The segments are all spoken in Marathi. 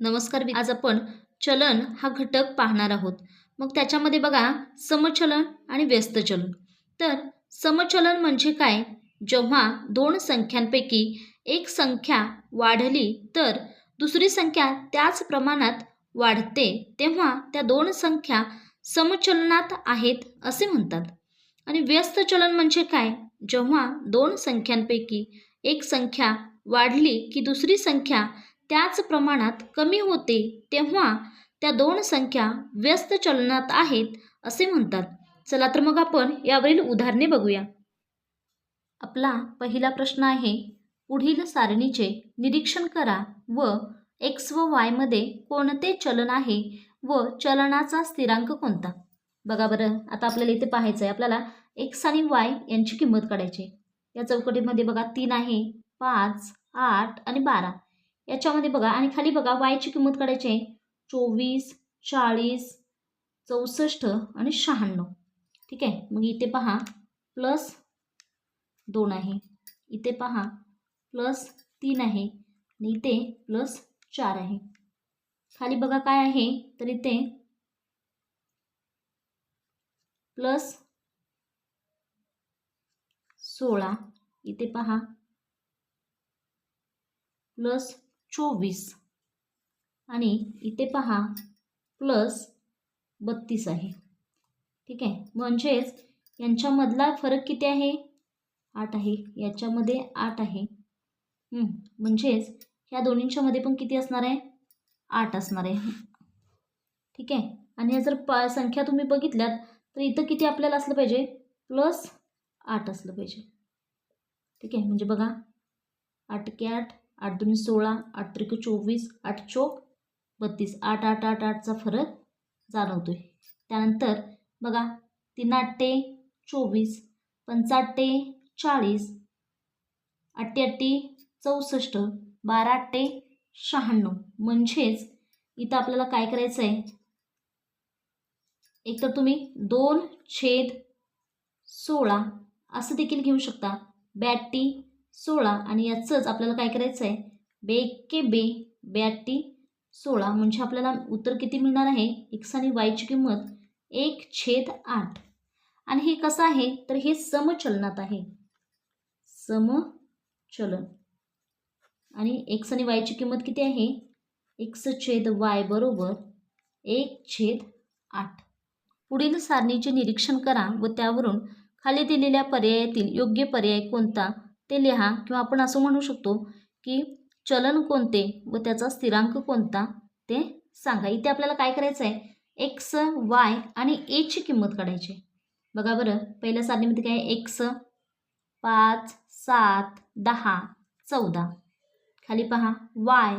नमस्कार आज आपण चलन हा घटक पाहणार आहोत. मग त्याच्यामध्ये बघा समचलन आणि व्यस्त चलन तर समचलन म्हणजे काय? जेव्हा दोन संख्यांपैकी एक संख्या वाढली तर दुसरी संख्या त्याच प्रमाणात वाढते तेव्हा त्या दोन संख्या समचलनात आहेत असे म्हणतात. आणि व्यस्त चलन म्हणजे काय? जेव्हा दोन संख्यांपैकी एक संख्या वाढली की दुसरी संख्या त्याच प्रमाणात कमी होते तेव्हा त्या दोन संख्या व्यस्त चलनात आहेत असे म्हणतात. चला तर मग आपण यावरील उदाहरणे बघूया. आपला पहिला प्रश्न आहे पुढील सारणीचे निरीक्षण करा व एक्स व वायमध्ये कोणते चलन आहे व चलनाचा स्थिरांक कोणता? बघा बरं आता आपल्याला इथे पाहायचं आहे आपल्याला एक्स आणि वाय यांची किंमत काढायची या चौकटीमध्ये बघा तीन आहे पाच आठ आणि बारा. याच्यामध्ये बघा आणि खाली बघा वायची किंमत काढायची आहे. चोवीस चाळीस चौसष्ट आणि शहाण्णव. ठीक आहे? मग इथे पहा प्लस दोन आहे. इथे पहा प्लस तीन आहे. आणि इथे प्लस चार आहे. खाली बघा काय आहे? तर इथे प्लस सोळा. इथे पहा प्लस चोवीस. आणि इथे पहा प्लस बत्तीस आहे. ठीक आहे? म्हणजेच यांच्यामधला फरक किती आहे? आठ आहे. याच्यामध्ये आठ आहे. म्हणजेच ह्या दोन्हींच्यामध्ये पण किती असणार आहे? आठ असणार आहे. ठीक आहे? आणि ह्या जर पा संख्या तुम्ही बघितल्यात तर इथं किती आपल्याला असलं पाहिजे? प्लस आठ असलं पाहिजे. ठीक आहे? म्हणजे बघा आठ के आठ आठ दोन्ही सोळा आठ त्रिक चोवीस आठ चोक बत्तीस. आठ आठ आठ आठचा फरक जाणवतो आहे त्यानंतर बघा तीन आठे चोवीस पंचाट्टे चाळीस अट्टी चौसष्ट बारा अठ्ठे शहाण्णव. म्हणजेच इथं आपल्याला काय करायचं आहे एक तर तुम्ही दोन छेद सोळा असं देखील घेऊ शकता. ब्याटी सोळा आणि याचंच आपल्याला काय करायचं आहे बे एक्के बे ब्याटी सोळा. म्हणजे आपल्याला उत्तर किती मिळणार आहे? एक्स आणि वायची किंमत एक छेद आठ. आणि हे कसं आहे? तर हे समचलनात आहे. समचलन. आणि एक्स आणि वायची किंमत किती आहे? एक्स छेद वाय बरोबर एक छेद आठ. पुढील सारणीचे निरीक्षण करा व त्यावरून खाली दिलेल्या पर्यायातील योग्य पर्याय कोणता? ते लिहा किंवा आपण असं म्हणू शकतो की चलन कोणते व त्याचा स्थिरांक कोणता ते सांगा. इथे आपल्याला काय करायचं आहे? एक्स वाय आणि एची किंमत काढायची. आहे. बघा बरं पहिल्या सारणीमध्ये काय एक्स पाच सात दहा चौदा. खाली पहा. वाय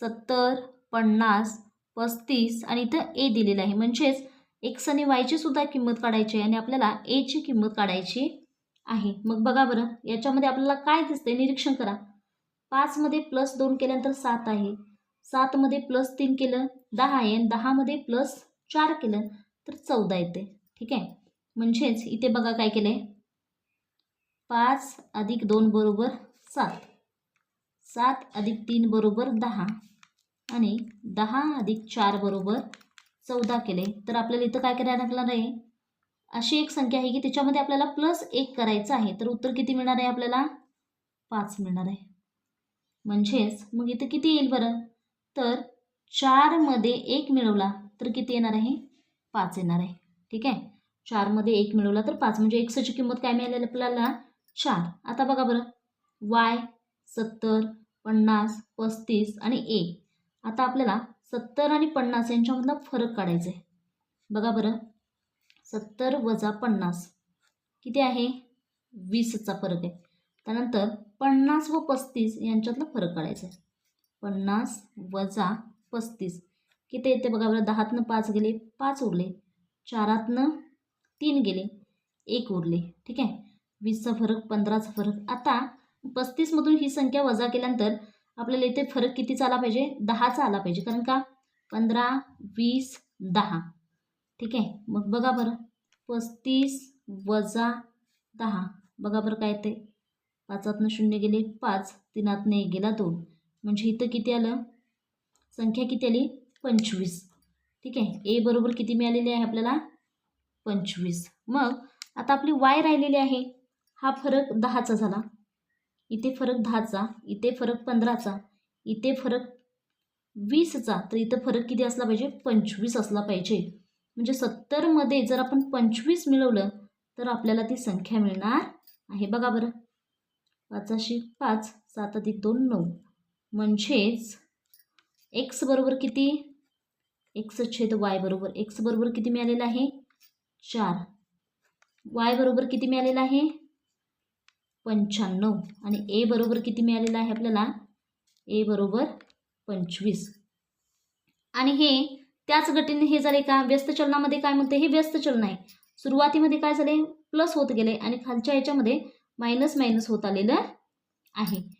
सत्तर पन्नास पस्तीस आणि इथं ए दिलेलं आहे. म्हणजेच एक्स आणि वायची सुद्धा किंमत काढायची आहे आणि आपल्याला एची किंमत काढायची आहे. मग बघा बरं याच्यामध्ये आपल्याला काय दिसतंय? निरीक्षण करा. पाचमध्ये प्लस दोन केल्यानंतर सात आहे. सातमध्ये प्लस तीन केलं दहा आहे. आणि दहामध्ये प्लस चार केलं तर चौदा येते. ठीक आहे? म्हणजेच इथे बघा काय केलं आहे पाच अधिक दोन बरोबर सात. सात अधिक तीन बरोबर दहा. आणि दहा अधिक चार बरोबर चौदा केले. तर आपल्याला इथं काय करायला लागणार आहे? अशी एक संख्या आहे की त्याच्यामध्ये आपल्याला प्लस एक करायचं आहे. तर उत्तर किती मिळणार आहे आपल्याला? पाच मिळणार आहे. म्हणजेच मग इथं किती येईल बरं? तर चारमध्ये एक मिळवला तर किती येणार आहे? पाच येणार आहे. ठीक आहे? चारमध्ये एक मिळवला तर पाच. म्हणजे एक्सची किंमत काय मिळालेली आपल्याला? चार. आता बघा बरं. वाय सत्तर पन्नास पस्तीस आणि ए आता आपल्याला सत्तर आणि पन्नास यांच्यामधला फरक काढायचा आहे बघा बरं. सत्तर वजा पन्नास. किती आहे? वीसचा फरक आहे. त्यानंतर पन्नास व पस्तीस यांच्यातला फरक काढायचा. आहे पन्नास वजा पस्तीस. किती येते बघा बरं दहातनं पाच गेले पाच उरले. चारातनं तीन गेले एक उरले. ठीक आहे? वीसचा फरक पंधराचा फरक. आता पस्तीसमधून ही संख्या वजा केल्यानंतर आपल्याला इथे फरक कितीचा आला पाहिजे? दहाचा आला पाहिजे. कारण का? पंधरा वीस दहा. ठीक आहे? मग बघा बरं. पस्तीस वजा दहा. बघा बरं काय ते पाचातनं शून्य गेले पाच. तीनातनं एक गेला दोन. म्हणजे इथं किती आलं? संख्या किती आली? पंचवीस. ठीक आहे? ए बरोबर किती मिळालेली आहे आपल्याला? पंचवीस. मग आता आपली वाय राहिलेली आहे. हा फरक दहाचा झाला. इथे फरक दहाचा इथे फरक पंधराचा इथे फरक वीसचा. तर इथं फरक किती असला पाहिजे? पंचवीस असला पाहिजे. म्हणजे सत्तरमध्ये जर आपण पंचवीस मिळवलं तर आपल्याला ती संख्या मिळणार आहे. बघा बरं. पाचाशी पाच सात अधिक दोन नऊ. म्हणजेच एक्स बरोबर किती? एक्स छेद वाय बरोबर. एक्स बरोबर किती मिळालेलं आहे? चार. वाय बरोबर किती मिळालेलं आहे? पंच्याण्णव. आणि ए बरोबर किती मिळालेलं आहे आपल्याला? ए बरोबर पंचवीस. आणि हे त्याच गतीने हे झाले का? व्यस्त चलनामध्ये काय म्हणते हे व्यस्त चलन आहे. सुरुवातीमध्ये काय झाले? प्लस होत गेले आणि खालच्या ह्याच्यामध्ये मायनस मायनस होत आलेलं आहे.